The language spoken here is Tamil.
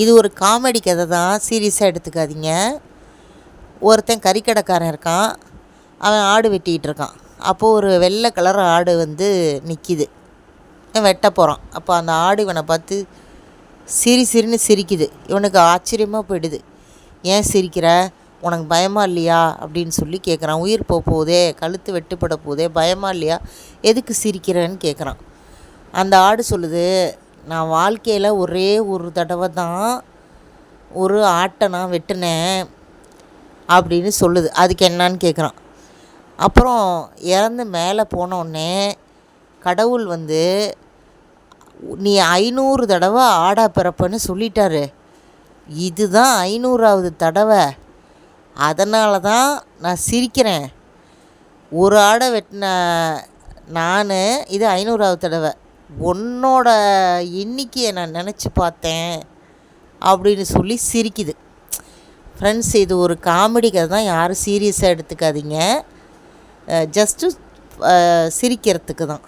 இது ஒரு காமெடி கதை தான். சீரியஸாக எடுத்துக்காதீங்க. ஒருத்தன் கறிக்கடைக்காரன் இருக்கான். அவன் ஆடு வெட்டிகிட்டு இருக்கான். அப்போது ஒரு வெள்ளை கலர் ஆடு வந்து நிற்கிது வெட்ட போகிறான் அப்போ அந்த ஆடு இவனை பார்த்து சிரி சிரின்னு சிரிக்குது. இவனுக்கு ஆச்சரியமாக போயிடுது. ஏன் சிரிக்கிற? உனக்கு பயமா இல்லையா? அப்படின்னு சொல்லி கேட்குறான் உயிர் போக போகுதே கழுத்து வெட்டுப்பட போகுதே பயமா இல்லையா? எதுக்கு சிரிக்கிறேன்னு கேட்குறான் அந்த ஆடு சொல்லுது நான் வாழ்க்கையில் ஒரே ஒரு தடவை தான் ஒரு ஆட்டை நான் வெட்டினேன் அப்படின்னு சொல்லுது. அதுக்கு என்னான்னு கேட்குறான் அப்புறம் இறந்து மேலே போனோடனே கடவுள் வந்து நீ ஐநூறு தடவை ஆடா பிறப்பன்னு சொல்லிட்டாரு. இதுதான் ஐநூறாவது தடவை. அதனால தான் நான் சிரிக்கிறேன். ஒரு ஆடை வெட்டின நான் இது ஐநூறாவது தடவை. உன்னோட எண்ணிக்கையை நான் நினச்சி பார்த்தேன் அப்படின்னு சொல்லி சிரிக்குது. ஃப்ரெண்ட்ஸ் இது ஒரு காமெடி கதை தான். யாரும் சீரியஸாக எடுத்துக்காதீங்க. ஜஸ்ட்டு சிரிக்கிறதுக்கு தான்.